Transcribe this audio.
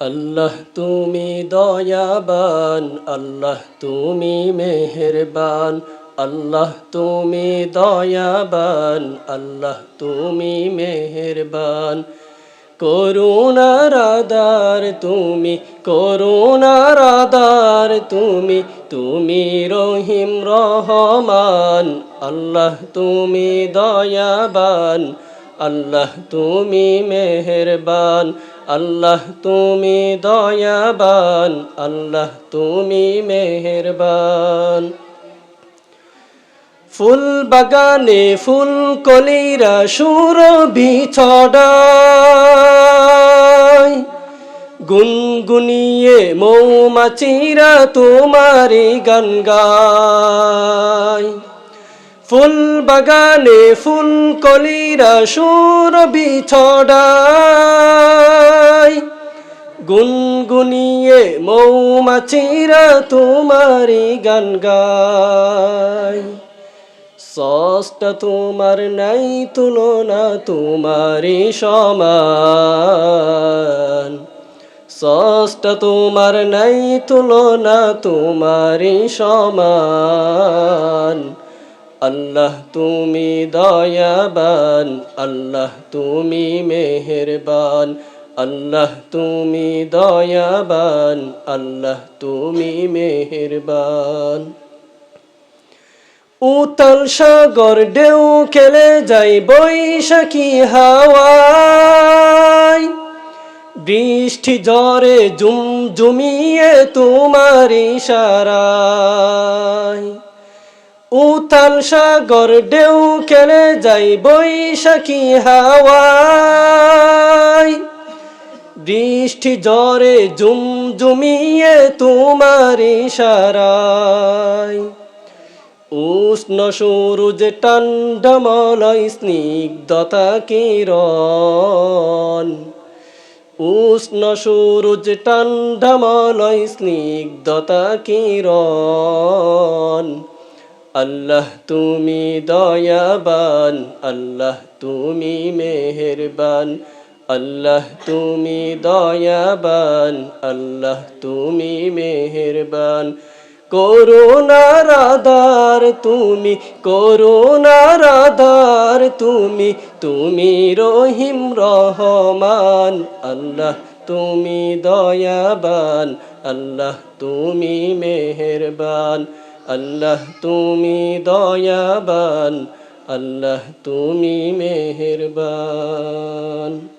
আল্লাহ তুমি দয়াবান, আল্লাহ তুমি মেহেরবান, আল্লাহ তুমি দয়াবান, আল্লাহ তুমি মেহেরবান। করুণার আদার তুমি, করুণার আদার তুমি তুমি রহিম রহমান, আল্লাহ তুমি দয়াবান আল্লাহ তুমি মেহেরবান, আল্লাহ তুমি দয়াবান, আল্লাহ তুমি মেহেরবান। ফুল বাগানে ফুল কলিরা সুর বিছড়ায় গুনগুনিয়ে মৌমাছিরা তোমারি গান গায়। ফুল বাগানে ফুল কলিরা সুর বিছড়ায়। গুনগুনিয়ে মৌমাছিরা তোমারি গান গায়। সস্তা তোমার নাই তুলনা তোমারি সমান। সস্তা তোমার নাই তুলনা তোমারি সমান। আল্লাহ তুমি দয়াবান, আল্লাহ তুমি মেহেরবান, আল্লাহ তুমি দয়াবান, আল্লাহ তুমি মেহেরবান। উতল সাগর ঢেউ খেলে যাই বৈশাখী হাওয়ায়। বৃষ্টি ঝরে জুম জুমিয়ে তোমার ইশারায়। উতাল সাগর ঢেউ খেলে যাই বৈশাখী হাওয়ায়। বৃষ্টি ঝরে জুম জুমিয়ে তোমার ইশারায়। উষ্ণ সূরজ টান্ডামলয় স্নিগ্ধতা কিরণ। উষ্ণ সূরজ টান্ডামলয় স্নিগ্ধতা কিরণ। আল্লাহ তুমি দয়াবান, আল্লাহ তুমি মেহেরবান, আল্লাহ তুমি দয়াবান, আল্লাহ তুমি মেহেরবান। করুণার আধার তুমি, করুণার আধার তুমি তুমি রহিম রহমান, আল্লাহ তুমি দয়াবান, আল্লাহ তুমি মেহেরবান। আল্লাহ তুমি দয়াবান আল্লাহ তুমি মেহেরবান।